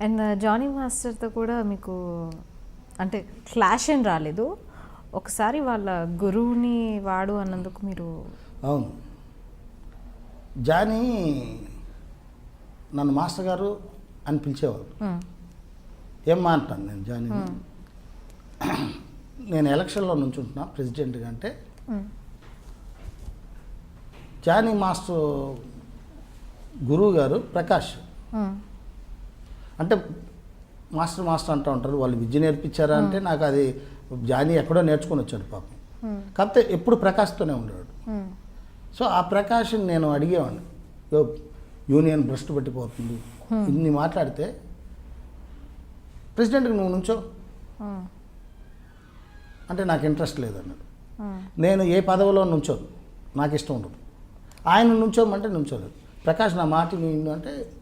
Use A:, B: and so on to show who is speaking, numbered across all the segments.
A: And Jonny మాస్టర్తో కూడా మీకు అంటే క్లాష్ ఏం రాలేదు. ఒకసారి వాళ్ళ గురువుని వాడు అన్నందుకు మీరు
B: అవును. జానీ నన్ను మాస్టర్ గారు అని పిలిచేవారు.
A: మ్మ్.
B: ఏం మాట్లాను నేను జానీ నేను ఎలక్షన్లో నుంచుంటున్నా ప్రెసిడెంట్గా అంటే.
A: మ్మ్.
B: జానీ మాస్టర్ గురువు గారు ప్రకాష్. అంటే మాస్టర్ మాస్టర్ అంటూ ఉంటారు. వాళ్ళు విద్య నేర్పించారా అంటే నాకు అది జానీ ఎక్కడో నేర్చుకొని వచ్చాడు పాపం. కాకపోతే ఎప్పుడు ప్రకాష్తోనే ఉండేవాడు. సో ఆ ప్రకాష్ని నేను అడిగేవాడిని. "యో, యూనియన్ భ్రష్టు పట్టిపోతుంది. ఇన్ని మాట్లాడితే ప్రెసిడెంట్కి నువ్వు నుంచో. అంటే నాకు ఇంట్రెస్ట్ లేదన్నాడు. నేను ఏ పదవిలో నుంచోను నాకు ఇష్టం ఉండదు. ఆయన నుంచోమంటే నుంచోలేదు. ప్రకాష్ నా మాట అంటే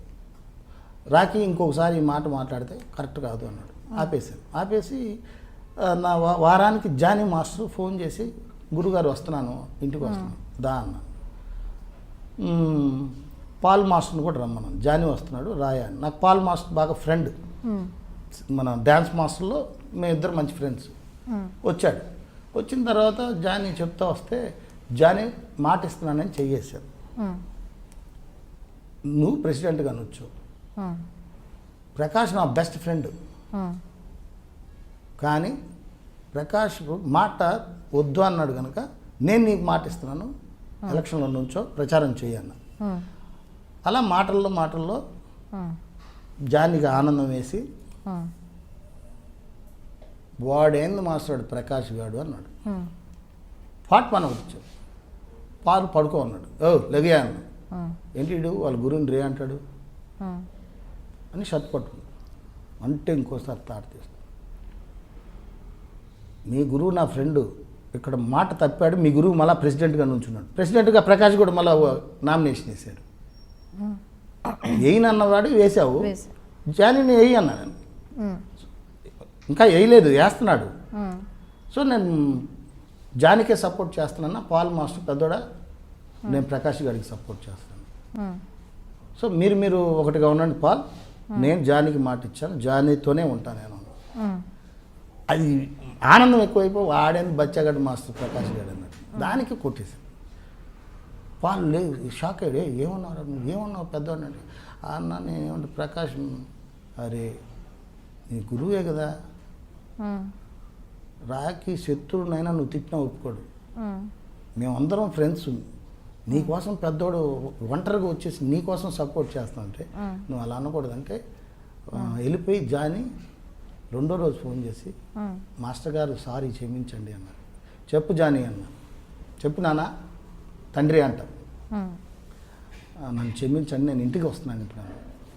B: రాకి ఇంకొకసారి ఈ మాట మాట్లాడితే కరెక్ట్ కాదు అన్నాడు. ఆపేసాను ఆపేసి నా వారానికి జానీ మాస్టర్ ఫోన్ చేసి గురుగారు వస్తున్నాను. ఇంటికి వస్తున్నాను. దా అన్న. పాల్ మాస్టర్ని కూడా రమ్మన్నాను. జానీ వస్తున్నాడు రాయా. నాకు పాల్ మాస్టర్ బాగా ఫ్రెండ్. మన డ్యాన్స్ మాస్టర్లో మేమిద్దరు మంచి ఫ్రెండ్స్. వచ్చాడు. వచ్చిన తర్వాత జానీ చెప్తా వస్తే జానీ మాట ఇస్తున్నానని చెయ్యేశాడు
A: మ్మ్.
B: నువ్వు ప్రెసిడెంట్గా నొచ్చు
A: మ్మ్.
B: ప్రకాష్ నా బెస్ట్ ఫ్రెండ్. కానీ ప్రకాష్ మాట వద్దు అన్నాడు కనుక నేను నీకు మాట ఇస్తున్నాను ఎలక్షన్లో నుంచో ప్రచారం చేయన్న. అలా మాటల్లో మాటల్లో. జానీకి ఆనందం వేసి. వాడేంది మాస్టాడు ప్రకాష్ గాడు అన్నాడు. పాట్ మన వచ్చాడు పాలు పడుకో అన్నాడు ఓ లెగే అన్నాడు. ఏంటి వాళ్ళ గురువుని రే అంటాడు. అని షర్ట్ పట్టుకుంది. అంటే ఇంకోసారి తాట తీస్తాను మీ గురువు నా ఫ్రెండ్ ఇక్కడ మాట తప్పాడు మీ గురువు మళ్ళీ ప్రెసిడెంట్గా నుంచున్నాడు. ప్రెసిడెంట్గా ప్రకాష్ కూడా మళ్ళీ నామినేషన్ వేసాడు. వేయనన్నవాడు వేసావు.
A: వేసా.
B: జానీని వేయి అన్నా నేను. ఇంకా వేయలేదు వేస్తున్నాడు. సో నేను జానికే సపోర్ట్ చేస్తున్నాను? పాల్ మాస్టర్ పెద్దోడా? నేను ప్రకాష్ గారికి సపోర్ట్ చేస్తాను. సో మీరు మీరు ఒకటిగా ఉండండి పాల్. నేను జానీకి మాట ఇచ్చాను. జానీతోనే ఉంటాను నేను.
A: మ్మ్.
B: అది ఆనందం ఎక్కువైపోయి వాడేంది బచ్చగాడు మాస్టర్ ప్రకాష్ గారు అన్నాడు దానికి కొట్టేశాను పాలు లేదు షాక్ అయ్యాడు "ఏ, ఏమన్నారు? నువ్వు ఏమన్నావు పెద్దవాడు అంటే అన్న నేను ఏమంటే ప్రకాష్ అరే నీ గురువే కదా. రాకి శత్రువునైనా నువ్వు తిట్టినా ఒప్పుకోడు.
A: మ్మ్.
B: మేమందరం ఫ్రెండ్స్ నీకోసం పెద్దోడు ఒంటరిగా వచ్చేసి నీకోసం సపోర్ట్ చేస్తానంటే
A: మ్మ్.
B: నువ్వు అలా అనకూడదంటే వెళ్ళిపోయి జాని రెండో రోజు ఫోన్ చేసి. మాస్టర్ గారు సారీ క్షమించండి అన్నారు చెప్పు జాని అన్న చెప్పు నాన్న తండ్రి అంట
A: మ్మ్.
B: "ఆ, నన్ను క్షమించండి నేను ఇంటికి వస్తున్నాను ఇప్పుడు.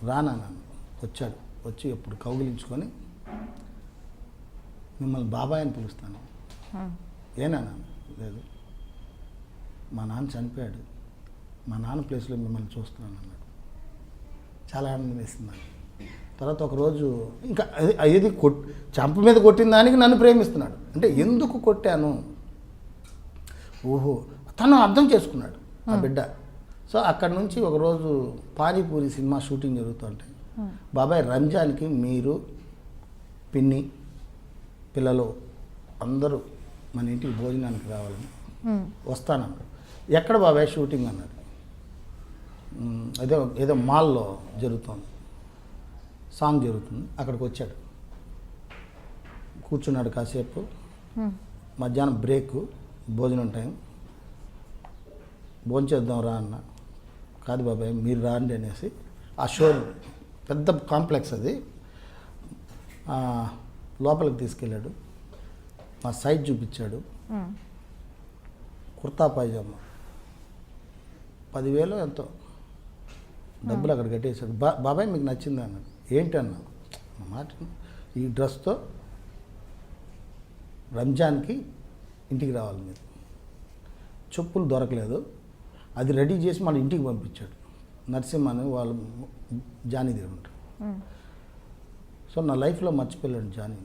B: రానా నాన్న వచ్చాడు వచ్చి ఎప్పుడు కౌగిలించుకొని మిమ్మల్ని బాబాయ్ అని పిలుస్తాను. ఏనా లేదు మా నాన్న చనిపోయాడు. మా నాన్న ప్లేస్లో మిమ్మల్ని చూస్తున్నాను అన్నాడు. చాలా ఆనందం వేసింది నాకు. తర్వాత ఒకరోజు ఇంకా అది- అది కొట్ చంప మీద కొట్టిన దానికి నన్ను ప్రేమిస్తున్నాడు. అంటే ఎందుకు కొట్టాను? ఓహో తను అర్థం చేసుకున్నాడు ఆ బిడ్డ. సో అక్కడి నుంచి ఒకరోజు పానీపూరి సినిమా షూటింగ్ జరుగుతుంటే. బాబాయ్ రంజాన్కి మీరు పిన్ని పిల్లలు అందరూ మన ఇంటికి భోజనానికి రావాలని. వస్తానన్నాడు. ఎక్కడ బాబాయ్ షూటింగ్ అన్నాడు? "మ్, అదే ఏదో మాల్లో జరుగుతుంది. సాంగ్ జరుగుతుంది. అక్కడికి వచ్చాడు. కూర్చున్నాడు కాసేపు. మధ్యాహ్నం బ్రేక్ భోజనం టైం. భోంచేద్దాం రా అన్న. కాదు బాబాయ్ మీరు రాండి అనేసి. ఆ షో పెద్ద కాంప్లెక్స్ అది. లోపలికి తీసుకెళ్ళాడు. మా సైజ్ చూపించాడు. కుర్తా పైజామా. పదివేలు ఎంతో. డబ్బులు అక్కడ కట్టేశాడు. బా బాబాయ్ మీకు నచ్చిందా అన్నాడు. ఏంటి అన్నా "నా మాట. ఈ డ్రెస్తో రంజాన్కి ఇంటికి రావాలి మీరు. చెప్పులు దొరకలేదు. అది రెడీ చేసి మన ఇంటికి పంపించాడు. నరసింహ అని వాళ్ళు జానీ
A: మ్మ్.
B: సో నా లైఫ్లో మర్చిపోయాడు జానీ.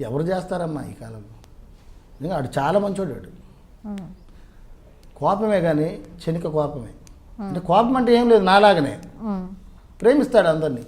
B: ఎవరు చేస్తారమ్మా ఈ కాలంలో నిజంగా ఆడు చాలా మంచోడు వాడు
A: మ్మ్.
B: కోపమే కానీ క్షణిక కోపమే. అంటే కోపం అంటే ఏం లేదు నాలాగనే. ప్రేమిస్తాడు అందరినీ.